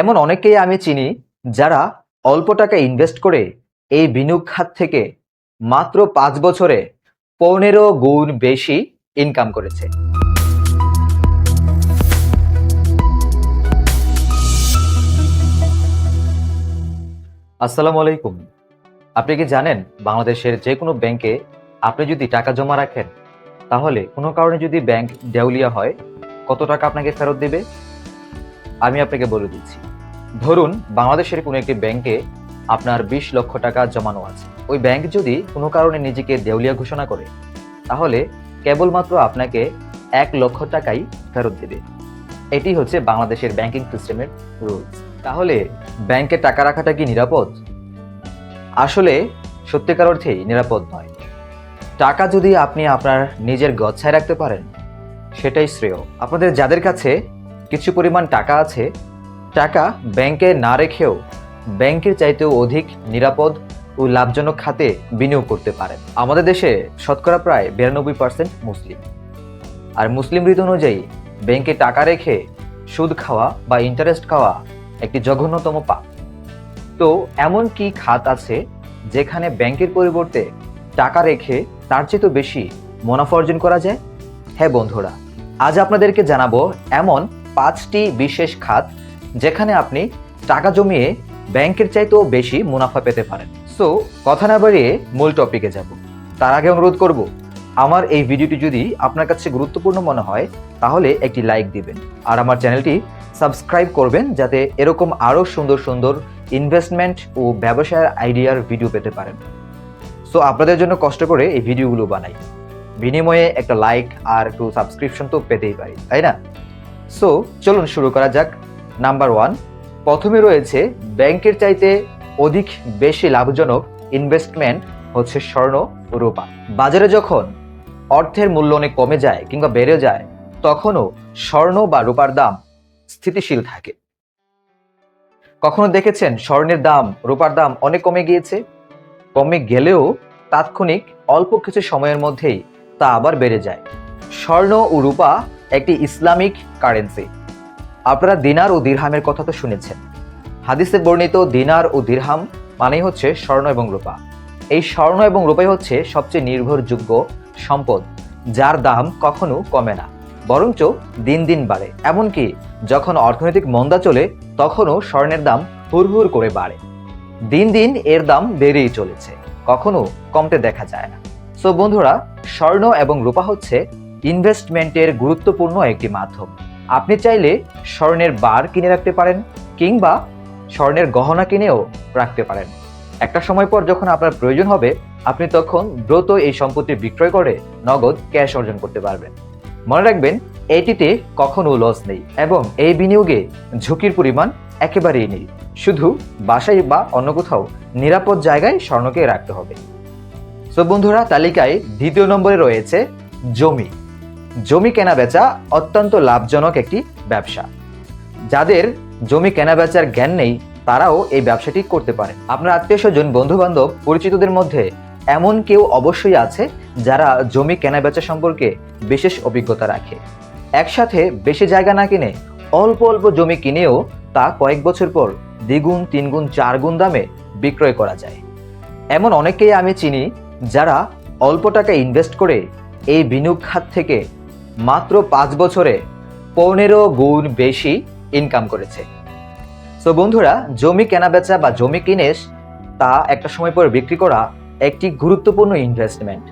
এমন অনেকেই আমি চিনি যারা অল্প টাকা ইনভেস্ট করে এই বিনিয়োগ খাত থেকে মাত্র পাঁচ বছরে পনেরো গুণ বেশি ইনকাম করেছে। আসসালামু আলাইকুম। আপনি কি জানেন বাংলাদেশের যে কোনো ব্যাংকে আপনি যদি টাকা জমা রাখেন, তাহলে কোনো কারণে যদি ব্যাংক দেউলিয়া হয়, কত টাকা আপনাকে ফেরত দেবে? আমি আপনাকে বলে দিচ্ছি। ধরুন, বাংলাদেশের কোনো একটি ব্যাংকে আপনার বিশ লক্ষ টাকা জমানো আছে। ওই ব্যাংক যদি কোনো কারণে নিজেকে দেউলিয়া ঘোষণা করে, তাহলে কেবলমাত্র আপনাকে এক লক্ষ টাকাই ফেরত দেবে। এটি হচ্ছে বাংলাদেশের ব্যাংকিং সিস্টেমের রুলস। তাহলে ব্যাংকে টাকা রাখাটা কি নিরাপদ? আসলে সত্যিকার অর্থেই নিরাপদ নয়। টাকা যদি আপনি আপনার নিজের গচ্ছায় রাখতে পারেন, সেটাই শ্রেয়। আপনাদের যাদের কাছে কিছু পরিমাণ টাকা আছে, টাকা ব্যাংকে না রেখেও ব্যাংকের চাইতেও অধিক নিরাপদ ও লাভজনক খাতে বিনিয়োগ করতে পারেন। আমাদের দেশে শতকরা প্রায় বিরানব্বই পার্সেন্ট মুসলিম। আর মুসলিম রীতি অনুযায়ী ব্যাংকে টাকা রেখে সুদ খাওয়া বা ইন্টারেস্ট খাওয়া একটি জঘন্যতম পাপ। তো এমন কি খাত আছে যেখানে ব্যাংকের পরিবর্তে টাকা রেখে তার চেয়ে তো বেশি মুনাফা অর্জন করা যায়? হ্যাঁ বন্ধুরা, আজ আপনাদেরকে জানাব এমন পাঁচটি বিশেষ খাত যেখানে আপনি টাকা জমিয়ে ব্যাংকের চাইতেও বেশি মুনাফা পেতে পারেন। সো কথা না বাড়িয়ে মূল টপিকে যাব। তার আগে অনুরোধ করব, আমার এই ভিডিওটি যদি আপনার কাছে গুরুত্বপূর্ণ মনে হয়, তাহলে একটি লাইক দিবেন। আর আমার চ্যানেলটি সাবস্ক্রাইব করবেন, যাতে এরকম আরও সুন্দর সুন্দর ইনভেস্টমেন্ট ও ব্যবসায়ের আইডিয়ার ভিডিও পেতে পারেন। সো আপনাদের জন্য কষ্ট করে এই ভিডিওগুলো বানাই। বিনিময়ে একটা লাইক আর একটু সাবস্ক্রিপশন তো পেতেই পারি, তাই না? সো চলুন শুরু করা যাক। নাম্বার ওয়ান প্রথমে রয়েছে ব্যাংকের চাইতে অধিক বেশি লাভজনক ইনভেস্টমেন্ট হচ্ছে স্বর্ণ ও রূপা। বাজারে যখন অর্থের মূল্য অনেক কমে যায় কিংবা বেড়ে যায়, তখনও স্বর্ণ বা রূপার দাম স্থিতিশীল থাকে। কখনো দেখেছেন স্বর্ণের দাম, রূপার দাম অনেক কমে গিয়েছে? কমে গেলেও তাৎক্ষণিক অল্প কিছু সময়ের মধ্যেই তা আবার বেড়ে যায়। স্বর্ণ ও রূপা একটি ইসলামিক কারেন্সি। আপনারা দিনার ও দিরহামের কথা তো শুনেছেন। হাদিসে বর্ণিত দিনার ও দিরহাম মানেই হচ্ছে স্বর্ণ এবং রূপা। এই স্বর্ণ এবং রূপাই হচ্ছে সবচেয়ে নির্ভরযোগ্য সম্পদ, যার দাম কখনো কমে না, বরঞ্চ দিন দিন বাড়ে। এমনকি যখন অর্থনৈতিক মন্দা চলে, তখনও স্বর্ণের দাম হুড়হুড় করে বাড়ে। দিন দিন এর দাম বেড়েই চলেছে, কখনো কমতে দেখা যায় না। সো বন্ধুরা, স্বর্ণ এবং রূপা হচ্ছে ইনভেস্টমেন্টের গুরুত্বপূর্ণ একটি মাধ্যম। আপনি চাইলে স্বর্ণের বার কিনে রাখতে পারেন কিংবা স্বর্ণের গহনা কিনেও রাখতে পারেন। একটা সময় পর যখন আপনার প্রয়োজন হবে, আপনি তখন দ্রুত এই সম্পত্তি বিক্রয় করে নগদ ক্যাশ অর্জন করতে পারবেন। মনে রাখবেন, এটিতে কখনো লস নেই এবং এই বিনিয়োগে ঝুঁকির পরিমাণ একেবারেই নেই। শুধু বাসায় বা অন্য কোথাও নিরাপদ জায়গায় স্বর্ণকে রাখতে হবে। সো বন্ধুরা, তালিকায় দ্বিতীয় নম্বরে রয়েছে জমি। জমি কেনা বেচা অত্যন্ত লাভজনক একটি ব্যবসা। যাদের জমি কেনা বেচার জ্ঞান নেই, তারাও এই ব্যবসাটি করতে পারে। আপনার আত্মীয় স্বজন বন্ধু বান্ধব পরিচিতদের মধ্যে এমন কেউ অবশ্যই আছে যারা জমি কেনা বেচা সম্পর্কে বিশেষ অভিজ্ঞতা রাখে। একসাথে বেশি জায়গা না কিনে অল্প অল্প জমি কিনেও তা কয়েক বছর পর দ্বিগুণ, তিনগুণ, চারগুণ দামে বিক্রয় করা যায়। এমন অনেকেই আমি চিনি যারা অল্প টাকা ইনভেস্ট করে এই বিনিয়োগ খাত থেকে মাত্র পাঁচ বছরে পনেরো গুণ বেশি ইনকাম করেছে। তো বন্ধুরা, জমি কেনাবেচা বা জমি কিনেস, তা একটা সময় পর বিক্রি করা একটি গুরুত্বপূর্ণ ইনভেস্টমেন্ট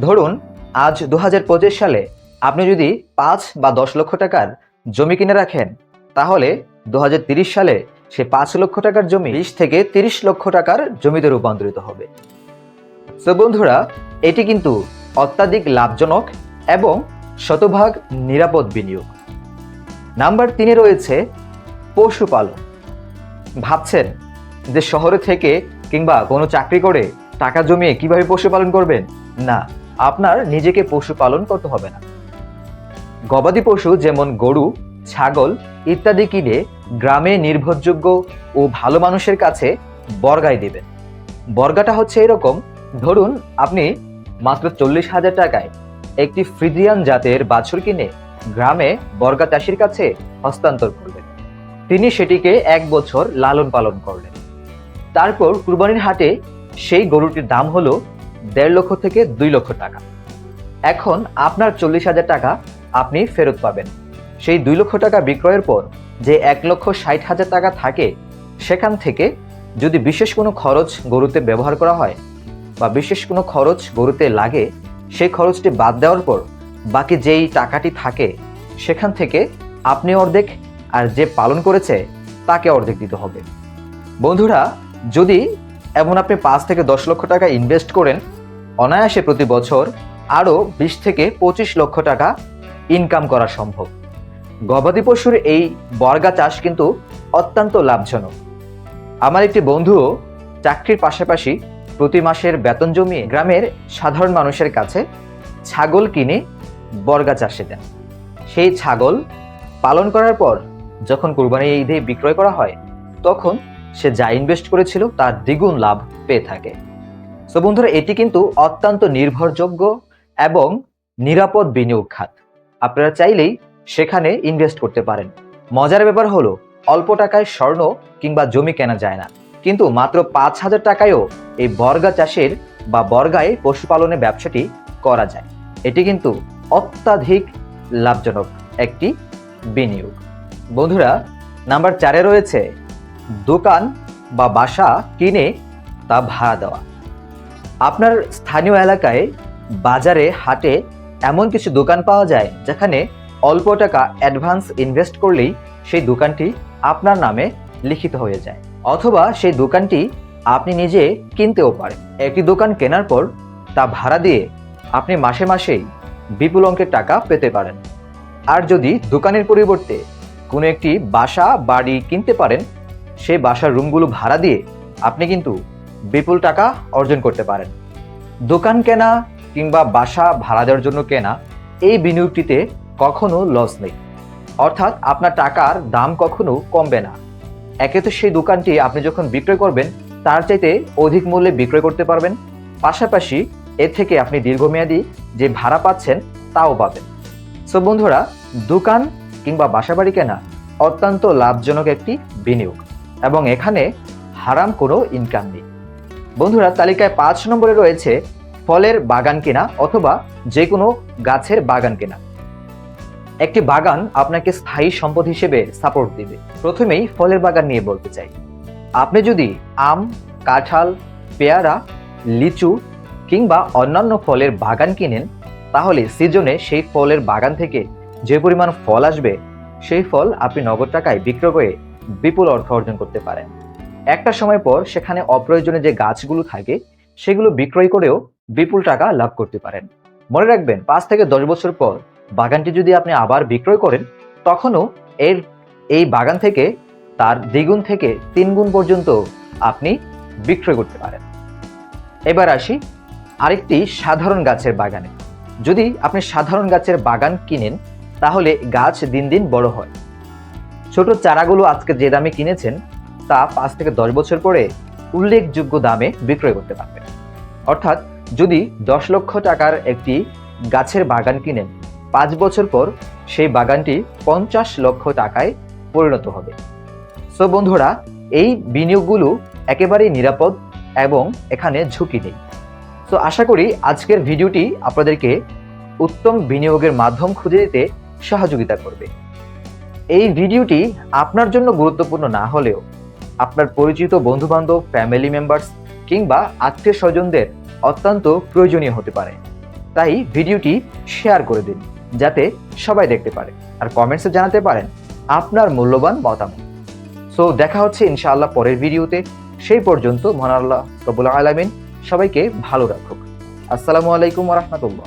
ধরুন, আজ দু হাজার পঁচিশ সালে আপনি যদি পাঁচ বা দশ লক্ষ টাকার জমি কিনে রাখেন, তাহলে দু সালে সে পাঁচ লক্ষ টাকার জমি বিশ থেকে তিরিশ লক্ষ টাকার জমিতে রূপান্তরিত হবে। তো বন্ধুরা, এটি কিন্তু অত্যাধিক লাভজনক এবং শতভাগ নিরাপদ বিনিয়োগ। নাম্বার তিনে রয়েছে পশুপালন। ভাবছেন যে শহরে থেকে কিংবা কোনো চাকরি করে টাকা জমিয়ে কীভাবে পশুপালন করবেন? না, আপনার নিজেকে পশুপালন করতে হবে না। গবাদি পশু যেমন গরু, ছাগল ইত্যাদি কিনে গ্রামে নির্ভরযোগ্য ও ভালো মানুষের কাছে বর্গায় দিবেন। বর্গাটা হচ্ছে এরকম, ধরুন আপনি মাত্র চল্লিশ হাজার টাকায় একটি ফ্রিজিয়ান জাতের বাছুর কিনে গ্রামে বর্গা চাষির কাছে হস্তান্তর করবেন তিনি সেটিকে এক বছর লালন পালন করলেন। তারপর কুরবানির হাটে সেই গরুটির দাম হলো দেড় লক্ষ থেকে দুই লক্ষ টাকা। এখন আপনার চল্লিশ হাজার টাকা আপনি ফেরত পাবেন। সেই দুই লক্ষ টাকা বিক্রয়ের পর যে এক লক্ষ ষাট হাজার টাকা থাকে, সেখান থেকে যদি বিশেষ কোনো খরচ গরুতে ব্যবহার করা হয় বা বিশেষ কোনো খরচ গরুতে লাগে সেই খরচটি বাদ দেওয়ার পর বাকি যেই টাকাটি থাকে, সেখান থেকে আপনি অর্ধেক আর যে পালন করেছে, তাকে অর্ধেক দিতে হবে। বন্ধুরা, যদি এমন আপনি পাঁচ থেকে দশ লক্ষ টাকা ইনভেস্ট করেন, অনায়াসে প্রতি বছর আরও বিশ থেকে পঁচিশ লক্ষ টাকা ইনকাম করা সম্ভব। গবাদি পশুর এই বর্গা চাষ কিন্তু অত্যন্ত লাভজনক। আমার একটি বন্ধুও চাকরির পাশাপাশি প্রতি মাসের বেতন জমিয়ে গ্রামের সাধারণ মানুষের কাছে ছাগল কিনে বর্গা চাষে দেন। সেই ছাগল পালন করার পর যখন কোরবানি ঈদে বিক্রয় করা হয়, তখন সে যা ইনভেস্ট করেছিল তার দ্বিগুণ লাভ পেয়ে থাকে। তো বন্ধুরা, এটি কিন্তু অত্যন্ত নির্ভরযোগ্য এবং নিরাপদ বিনিয়োগ খাত। আপনারা চাইলেই সেখানে ইনভেস্ট করতে পারেন। মজার ব্যাপার হলো, অল্প টাকায় স্বর্ণ কিংবা জমি কেনা যায় না। কিন্তু মাত্র পাঁচ হাজার টাকায়ও এই বর্গা চাষের বা বর্গায় পশুপালনের ব্যবসাটি করা যায়। এটি কিন্তু অত্যাধিক লাভজনক একটি বিনিয়োগ। বন্ধুরা, নাম্বার চারে রয়েছে, দোকান বা বাসা কিনে তা ভাড়া দেওয়া। আপনার স্থানীয় এলাকায় বাজারে, হাটে এমন কিছু দোকান পাওয়া যায় যেখানে অল্প টাকা অ্যাডভান্স ইনভেস্ট করলেই সেই দোকানটি আপনার নামে লিখিত হয়ে যায়। অথবা সেই দোকানটি আপনি নিজে কিনতেও পারেন। একটি দোকান কেনার পর তা ভাড়া দিয়ে আপনি মাসে মাসেই বিপুল অঙ্কের টাকা পেতে পারেন। আর যদি দোকানের পরিবর্তে কোনো একটি বাসা, বাড়ি কিনতে পারেন সেই বাসার রুমগুলো ভাড়া দিয়ে আপনি কিন্তু বিপুল টাকা অর্জন করতে পারেন। দোকান কেনা কিংবা বাসা ভাড়া দেওয়ার জন্য কেনা এই বিনিয়োগটিতে কখনো লস নেই। অর্থাৎ আপনার টাকার দাম কখনো কমবে না। একে তো সেই দোকানটি আপনি যখন বিক্রয় করবেন, তার চাইতে অধিক মূল্যে বিক্রয় করতে পারবেন। পাশাপাশি এর থেকে আপনি দীর্ঘমেয়াদী যে ভাড়া পাচ্ছেন, তাও পাবেন। সো বন্ধুরা, দোকান কিংবা বাসাবাড়ি কেনা অত্যন্ত লাভজনক একটি বিনিয়োগ এবং এখানে হারাম কোনো ইনকাম নেই। বন্ধুরা, তালিকায় পাঁচ নম্বরে রয়েছে ফলের বাগান কেনা অথবা যে কোনো গাছের বাগান কেনা। একটি বাগান আপনাকে স্থায়ী সম্পদ হিসেবে সাপোর্ট দিবে। প্রথমেই ফলের বাগান নিয়ে বলতে চাই। আপনি যদি আম, কাঁঠাল, পেয়ারা, লিচু কিংবা অন্যান্য ফলের বাগান কিনেন, তাহলে সিজনে সেই ফলের বাগান থেকে যে পরিমাণ ফল আসবে, সেই ফল আপনি নগদ টাকায় বিক্রয় করে বিপুল অর্থ অর্জন করতে পারেন। একটা সময় পর সেখানে অপ্রয়োজনে যে গাছগুলো থাকে, সেগুলো বিক্রয় করেও বিপুল টাকা লাভ করতে পারেন। মনে রাখবেন, পাঁচ থেকে দশ বছর পর বাগানটি যদি আপনি আবার বিক্রয় করেন, তখনও এর এই বাগান থেকে, তার দ্বিগুণ থেকে তিন গুণ পর্যন্ত আপনি বিক্রয় করতে পারেন। এবার আসি আরেকটি সাধারণ গাছের বাগানে। যদি আপনি সাধারণ গাছের বাগান কিনেন, তাহলে গাছ দিন দিন বড় হয়। ছোট চারাগুলো আজকে যে দামে কিনেছেন, তা পাঁচ থেকে দশ বছর পরে উল্লেখযোগ্য দামে বিক্রয় করতে পারবেন। অর্থাৎ যদি দশ লক্ষ টাকার একটি গাছের বাগান কিনেন পাঁচ বছর পর সেই বাগানটি পঞ্চাশ লক্ষ টাকায় পরিণত হবে। সো বন্ধুরা, এই বিনিয়োগগুলো একেবারেই নিরাপদ এবং এখানে ঝুঁকি নেই। তো আশা করি আজকের ভিডিওটি আপনাদেরকে উত্তম বিনিয়োগের মাধ্যম খুঁজে দিতে সহযোগিতা করবে। এই ভিডিওটি আপনার জন্য গুরুত্বপূর্ণ না হলেও আপনার পরিচিত বন্ধুবান্ধব ফ্যামিলি মেম্বার্স কিংবা আত্মীয় স্বজনদের অত্যন্ত প্রয়োজনীয় হতে পারে। তাই ভিডিওটি শেয়ার করে দিন। যাতে সবাই দেখতে পারে। আর কমেন্টসে জানাতে পারেন আপনার মূল্যবান মতামত। সো দেখা হচ্ছে ইনশাআল্লাহ পরের ভিডিওতে। সেই পর্যন্ত মহান আল্লাহ আলমিন সবাইকে ভালো রাখুক। আসসালামু আলাইকুম রহমতুল্লাহ।